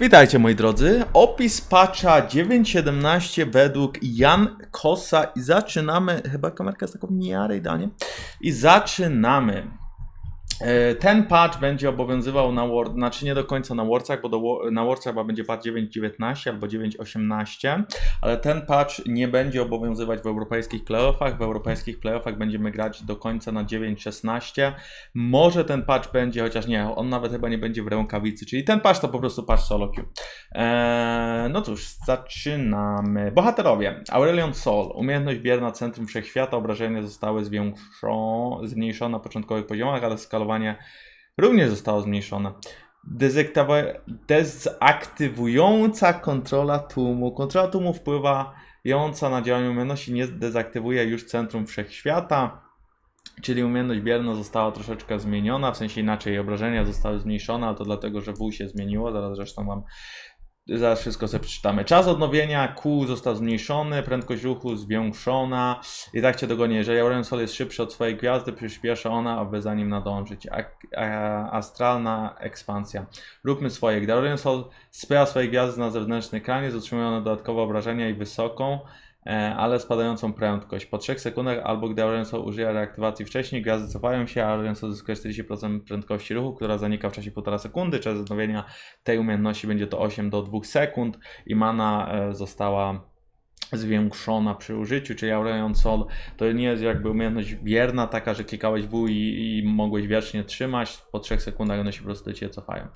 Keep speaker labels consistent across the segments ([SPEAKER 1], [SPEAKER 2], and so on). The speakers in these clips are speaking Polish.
[SPEAKER 1] Witajcie moi drodzy. Opis patcha 9.17 według Jan Kosa i zaczynamy, chyba kamerka jest taką miarę idealnie. I zaczynamy. E, Ten patch będzie obowiązywał na Word, znaczy nie do końca na Worcach, bo do, na Worcach chyba będzie patch 9.19 albo 9.18, ale ten patch nie będzie obowiązywać w europejskich playoffach. W europejskich playoffach będziemy grać do końca na 9.16. Może ten patch będzie, chociaż nie, on nawet chyba nie będzie w rękawicy, czyli ten patch to po prostu patch solo queue. Eee, no cóż, zaczynamy. Bohaterowie. Aurelion Sol. Umiejętność bierna Centrum Wszechświata. Obrażenia zostały zwiększone, zmniejszone na początkowych poziomach, ale skalowanie również zostało zmniejszone. Dezaktywująca kontrola tłumu. Kontrola tłumu wpływająca na działanie umiejętności nie dezaktywuje już Centrum Wszechświata. Czyli umiejętność bierna została troszeczkę zmieniona, w sensie inaczej obrażenia zostały zmniejszone, ale to dlatego, że W się zmieniło, zaraz zresztą wam zaraz wszystko sobie przeczytamy. Czas odnowienia Q został zmniejszony, prędkość ruchu zwiększona i tak cię dogonię. Jeżeli Aurelion Sol jest szybszy od swojej gwiazdy, przyspieszy ona, aby za nim nadążyć. Ak- a- astralna ekspansja. Róbmy swoje. Gdy Aurelion Sol spycha swoje gwiazdy na zewnętrzny ekranie, zatrzymują one dodatkowe obrażenia i wysoką, ale spadającą prędkość. Po 3 sekundach albo gdy Aurelion Sol użyje reaktywacji wcześniej, gwiazdy cofają się, a Aurelion Sol zyskuje 40% prędkości ruchu, która zanika w czasie 1,5 sekundy. Czas odnowienia tej umiejętności będzie to 8 do 2 sekund i mana e, została zwiększona przy użyciu, czyli Aurelion Sol to nie jest jakby umiejętność bierna, taka, że klikałeś W i, i mogłeś wiecznie trzymać, po 3 sekundach one się po prostu do Ciebie cofają.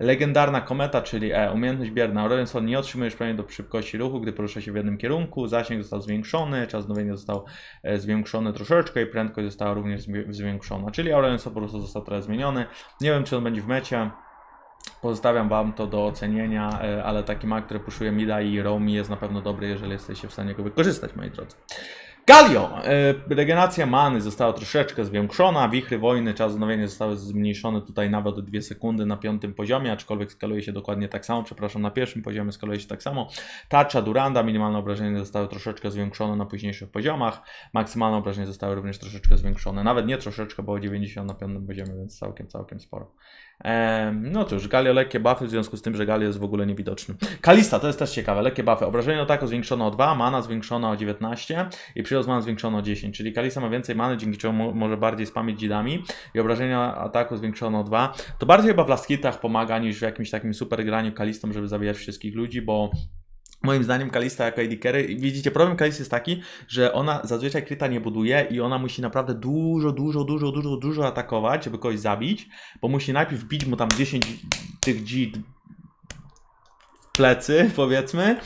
[SPEAKER 1] Legendarna kometa, czyli E, umiejętność bierna. Aurelion Sol nie otrzymujesz premii do szybkości ruchu, gdy porusza się w jednym kierunku, zasięg został zwiększony, czas odnowienia został e, zwiększony troszeczkę i prędkość została również zwi- zwiększona, czyli Aurelion Sol po prostu został trochę zmieniony. Nie wiem, czy on będzie w mecie, Pozostawiam Wam to do ocenienia, e, ale taki mak, który puszuje Mida i Romi jest na pewno dobry, jeżeli jesteście w stanie go wykorzystać, moi drodzy. Galio! E, Regeneracja many została troszeczkę zwiększona, wichry wojny, czas odnowienia zostały zmniejszone tutaj nawet o 2 sekundy na piątym poziomie, aczkolwiek skaluje się dokładnie tak samo, przepraszam, na pierwszym poziomie skaluje się tak samo. Tarcza Duranda, minimalne obrażenia zostały troszeczkę zwiększone na późniejszych poziomach, maksymalne obrażenia zostały również troszeczkę zwiększone, nawet nie troszeczkę, bo o 90 na piątym poziomie, więc całkiem, całkiem sporo. Em, no cóż, Galio lekkie buffy w związku z tym, że Galio jest w ogóle niewidoczny. Kalista, to jest też ciekawe, lekkie buffy. Obrażenie ataku zwiększone o 2, mana zwiększona o 19 i przyrost mana zwiększony o 10, czyli Kalista ma więcej many, dzięki czemu mo- może bardziej spamić dzidami i obrażenia ataku zwiększone o 2. To bardziej chyba w laskitach pomaga niż w jakimś takim super graniu Kalistą, żeby zabijać wszystkich ludzi, bo Moim zdaniem Kalista jako AD carry, widzicie, problem Kalisty jest taki, że ona zazwyczaj kryta nie buduje i ona musi naprawdę dużo, dużo, dużo, dużo, dużo atakować, żeby kogoś zabić, bo musi najpierw bić mu tam 10 tych G plecy, powiedzmy,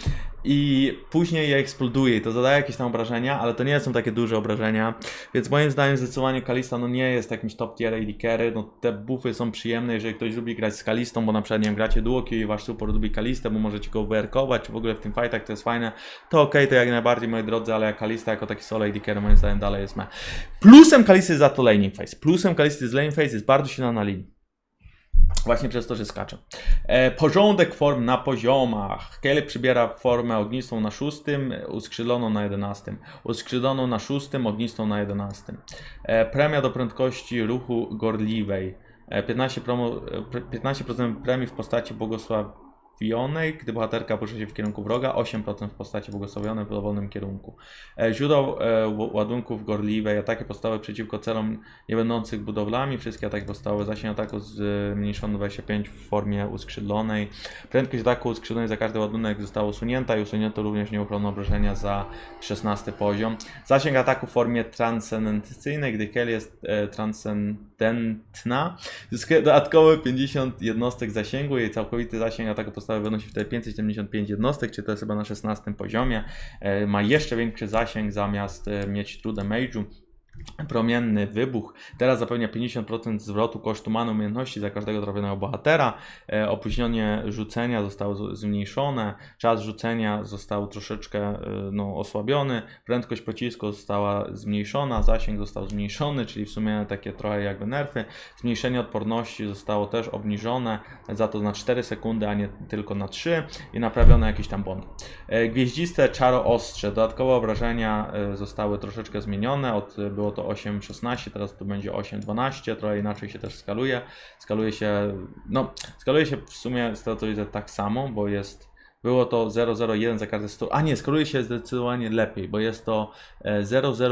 [SPEAKER 1] i później je eksploduje i to zadaje jakieś tam obrażenia, ale to nie są takie duże obrażenia, więc moim zdaniem zdecydowanie Kalista no nie jest jakimś top tier AD carry, no te buffy są przyjemne, jeżeli ktoś lubi grać z Kalistą, bo na przykład nie wiem, gracie duo i wasz support lubi Kalistę, bo możecie go wyerkować, czy w ogóle w tym fightach to jest fajne, to okej, to jak najbardziej moi drodzy, ale Kalista jako taki solo AD carry moim zdaniem dalej jest me. Plusem Kalisty jest za to laning phase, plusem Kalisty z laning phase jest bardzo silna na linii. Właśnie przez to, że skacze. E, porządek form na poziomach. Kelly przybiera formę ognistą na szóstym, uskrzydloną na jedenastym. Uskrzydloną na szóstym, ognistą na jedenastym. E, premia do prędkości ruchu gorliwej. E, 15%, promo, e, pre- 15% premii w postaci błogosławionej, gdy bohaterka porusza się w kierunku wroga, 8% w postaci błogosławionej w dowolnym kierunku. E, źródło e, ładunków gorliwej, ataki podstawowe przeciwko celom nie będących budowlami, wszystkie ataki podstawowe, zasięg ataku zmniejszony 25 w formie uskrzydlonej. Prędkość ataku uskrzydlonej za każdy ładunek została usunięta i usunięto również nieuchronne obrażenia za 16 poziom. Zasięg ataku w formie transcendencyjnej, gdy Kelly jest e, transcendentna, zyskuje dodatkowe 50 jednostek zasięgu. Jej całkowity zasięg ataku podstawowy wynosi wtedy 575 jednostek, czy to jest chyba na 16 poziomie. E, ma jeszcze większy zasięg zamiast e, mieć true damage'u. Promienny wybuch. Teraz zapewnia 50% zwrotu kosztu many umiejętności za każdego trafionego bohatera. E, opóźnienie rzucenia zostało zmniejszone. Czas rzucenia został troszeczkę e, no, osłabiony. Prędkość pocisku została zmniejszona. Zasięg został zmniejszony, czyli w sumie takie trochę jakby nerfy. Zmniejszenie odporności zostało też obniżone, za to na 4 sekundy, a nie tylko na 3 i naprawiono jakiś tam błąd. E, Gwieździste czaro ostrze. Dodatkowe obrażenia e, zostały troszeczkę zmienione. Od, było było to 8.16, teraz to będzie 8.12, trochę inaczej się też skaluje. Skaluje się, no, skaluje się w sumie widzę tak samo, bo jest, było to 001 za każde 100, a nie, skaluje się zdecydowanie lepiej, bo jest to e,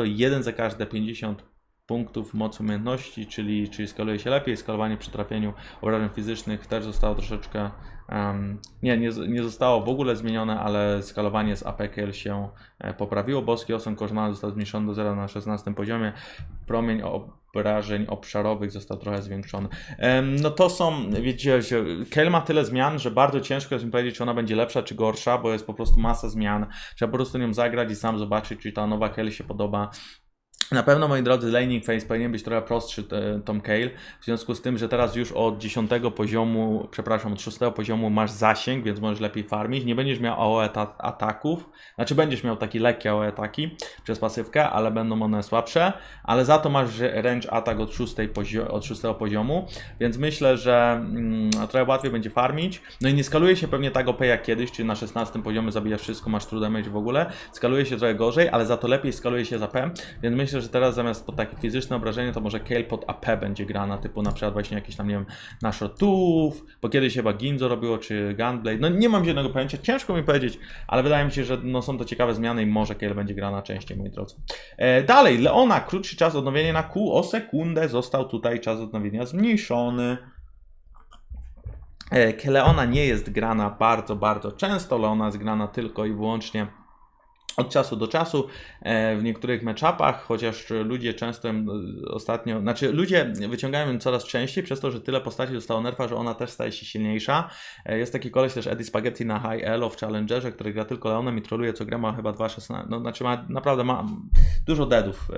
[SPEAKER 1] 001 za każde 50 punktów mocy umiejętności, czyli, czyli skaluje się lepiej. Skalowanie przy trafieniu obrażeń fizycznych też zostało troszeczkę. em, nie, nie, nie zostało w ogóle zmienione, ale skalowanie z APKL się e, poprawiło. Boski osąd korzmany został zmniejszony do 0 na 16 poziomie. Promień obrażeń obszarowych został trochę zwiększony. Em, no to są, wiecie, Kel ma tyle zmian, że bardzo ciężko jest mi powiedzieć, czy ona będzie lepsza, czy gorsza, bo jest po prostu masa zmian. Trzeba po prostu nią zagrać i sam zobaczyć, czy ta nowa Kel się podoba. Na pewno, moi drodzy, laning phase powinien być trochę prostszy e, Tom Cale, w związku z tym, że teraz już od 10 poziomu, przepraszam, od 6 poziomu masz zasięg, więc możesz lepiej farmić. Nie będziesz miał AOE ta- ataków, znaczy będziesz miał takie lekkie AOE ataki przez pasywkę, ale będą one słabsze, ale za to masz range atak od 6, pozio- od 6 poziomu, więc myślę, że mm, trochę łatwiej będzie farmić. No i nie skaluje się pewnie tak OP jak kiedyś, czy na 16 poziomie zabijasz wszystko, masz true damage w ogóle. Skaluje się trochę gorzej, ale za to lepiej skaluje się z AP, więc myślę, że teraz zamiast pod takie fizyczne obrażenie, to może Kale pod AP będzie grana, typu na przykład właśnie jakieś tam, nie wiem, na shotów, bo kiedyś chyba Ginzo robiło, czy Gunblade, no nie mam żadnego pojęcia, ciężko mi powiedzieć, ale wydaje mi się, że no, są to ciekawe zmiany i może Kale będzie grana częściej, moi drodzy. E, dalej, Leona, krótszy czas odnowienia na Q o sekundę, został tutaj czas odnowienia zmniejszony. E, Leona nie jest grana bardzo, bardzo często. Leona jest grana tylko i wyłącznie od czasu do czasu e, w niektórych matchupach, chociaż ludzie często e, ostatnio, znaczy ludzie wyciągają ją coraz częściej przez to, że tyle postaci dostało nerfa, że ona też staje się silniejsza. E, Jest taki koleś też Eddie Spaghetti na High Elo w Challengerze, który gra tylko Leonem i troluje co gra, ma chyba 2.16, no znaczy ma naprawdę ma dużo deadów.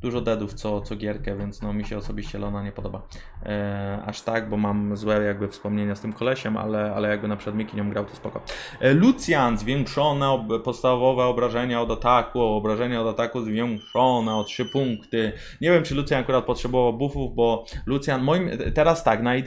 [SPEAKER 1] Dużo deadów co, co gierkę, więc no mi się osobiście Leona nie podoba. E, aż tak, bo mam złe jakby wspomnienia z tym kolesiem, ale, ale jakby na przykład Miki nią grał, to spoko. E, Lucian, zwiększone ob- podstawowe obrażenia od ataku, obrażenia od ataku zwiększone o 3 punkty. Nie wiem, czy Lucian akurat potrzebował buffów, bo Lucian, moim, teraz tak, na AD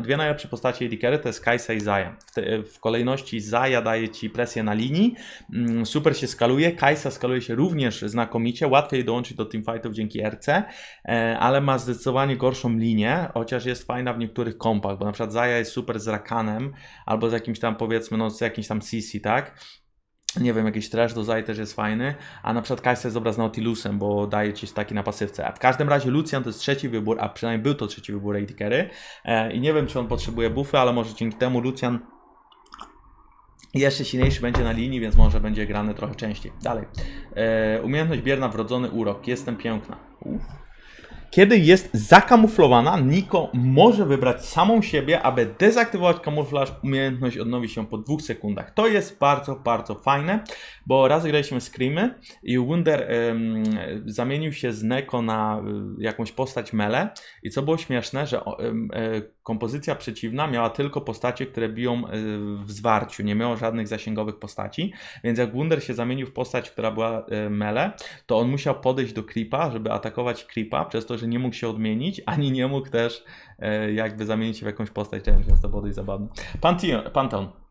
[SPEAKER 1] dwie najlepsze postacie AD to jest Kai'Sa i Zaya. W, te, w kolejności Zaya daje Ci presję na linii, mm, super się skaluje, Kai'Sa skaluje się również znakomicie, łatwiej dołączyć do teamfightów dzięki RC, e, ale ma zdecydowanie gorszą linię, chociaż jest fajna w niektórych kompach, bo na przykład Zaya jest super z Rakanem, albo z jakimś tam powiedzmy, no z jakimś tam CC, tak? Nie wiem, jakiś trash do Zai też jest fajny, a na przykład Kai'Sa jest dobra z Nautilusem, bo daje ci taki na pasywce. A w każdym razie Lucian to jest trzeci wybór, a przynajmniej był to trzeci wybór AD Carry e, i nie wiem, czy on potrzebuje buffy, ale może dzięki temu Lucian jeszcze silniejszy będzie na linii, więc może będzie grany trochę częściej. Dalej. E, umiejętność bierna, wrodzony urok. Jestem piękna. Uff. Kiedy jest zakamuflowana, Niko może wybrać samą siebie, aby dezaktywować kamuflaż. Umiejętność odnowi się po dwóch sekundach. To jest bardzo, bardzo fajne, bo raz graliśmy Screamy i Wunder em, zamienił się z Neko na y, jakąś postać mele i co było śmieszne, że e, kompozycja przeciwna miała tylko postacie, które biją e, w zwarciu, nie miało żadnych zasięgowych postaci, więc jak Wunder się zamienił w postać, która była e, mele, to on musiał podejść do creepa, żeby atakować creepa, przez to, że nie mógł się odmienić, ani nie mógł też e, jakby zamienić się w jakąś postać, nie wiem, więc to było dość zabawne. Pantheon, Pantheon.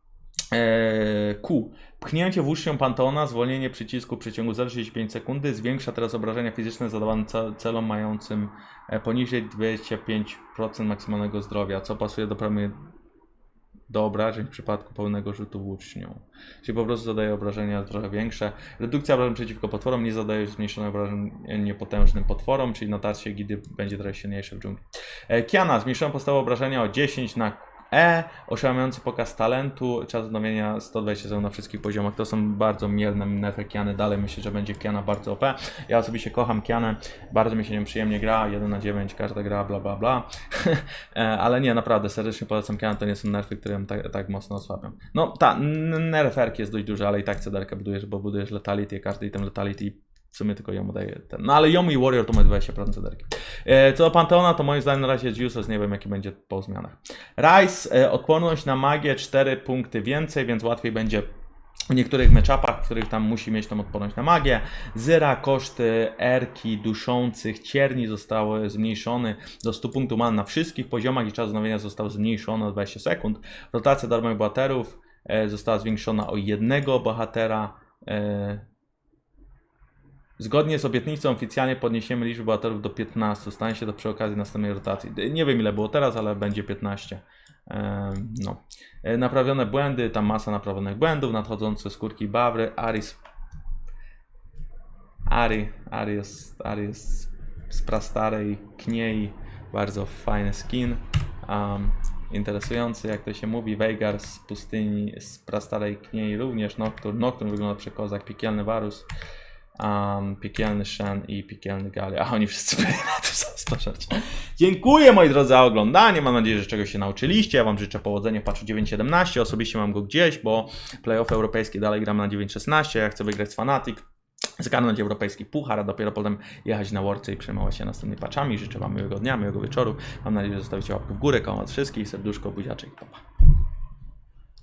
[SPEAKER 1] Eee, Q. Pchnięcie włócznią Panteona, zwolnienie przycisku w przeciągu 0,65 sekundy zwiększa teraz obrażenia fizyczne zadawane ce- celom mającym e, poniżej 25% maksymalnego zdrowia, co pasuje do do obrażeń w przypadku pełnego rzutu włócznią. Czyli po prostu zadaje obrażenia trochę większe. Redukcja obrażeń przeciwko potworom nie zadaje zmniejszonych obrażeń niepotężnym potworom, czyli notacja Gidy będzie trochę silniejsze w dżungli. E, Kiana, zmniejszono podstawę obrażenia o 10 na E, oszałamiający pokaz talentu, czas odnowienia 120 sekund na wszystkich poziomach. To są bardzo mierne nerfy Kiany. Dalej myślę, że będzie Kiana bardzo OP. Ja osobiście kocham Kianę, bardzo mi się nią przyjemnie gra, 1 na 9, każda gra, bla bla bla. E, Ale nie, naprawdę, serdecznie polecam Kianę, to nie są nerfy, które ją tak, tak mocno osłabią. No ta, nerferki jest dość duży, ale i tak cederkę budujesz, bo budujesz letality, każdy item letality w sumie tylko ją daje ten. No ale ją i Warrior to ma 20% cederki. E, Co do Panteona, to moim zdaniem na razie jest useless, nie wiem jaki będzie po zmianach. Rise, e, odporność na magię 4 punkty więcej, więc łatwiej będzie w niektórych matchupach, w których tam musi mieć tą odporność na magię. Zyra, koszty erki, duszących, cierni zostały zmniejszone do 100 punktów man na wszystkich poziomach i czas odnowienia został zmniejszony o 20 sekund. Rotacja darmowych bohaterów e, została zwiększona o jednego bohatera. E, Zgodnie z obietnicą oficjalnie podniesiemy liczbę bohaterów do 15. Stanie się to przy okazji następnej rotacji. Nie wiem ile było teraz, ale będzie 15. Em, No. E, Naprawione błędy, tam masa naprawionych błędów, nadchodzące skórki Bawry, Aris. Ari, Ari jest, Ari jest z prastarej kniei, bardzo fajny skin. Um, interesujący, jak to się mówi, Veigar z pustyni, z prastarej kniei również, Nocturne, Nocturne wygląda przekozak, piekielny Varus, um, piekielny Shen i piekielny Gali, a oni wszyscy byli na tym zastoszać. Dziękuję moi drodzy za oglądanie, mam nadzieję, że czegoś się nauczyliście, ja wam życzę powodzenia w patchu 9.17, osobiście mam go gdzieś, bo playoff europejskie dalej gramy na 9.16, ja chcę wygrać z Fnatic, zgarnąć europejski puchar, a dopiero potem jechać na Worce i przejmować się następnymi patchami. Życzę Wam miłego dnia, miłego wieczoru. Mam nadzieję, że zostawicie łapkę w górę, koło wszystkich, serduszko, buziaczek, papa.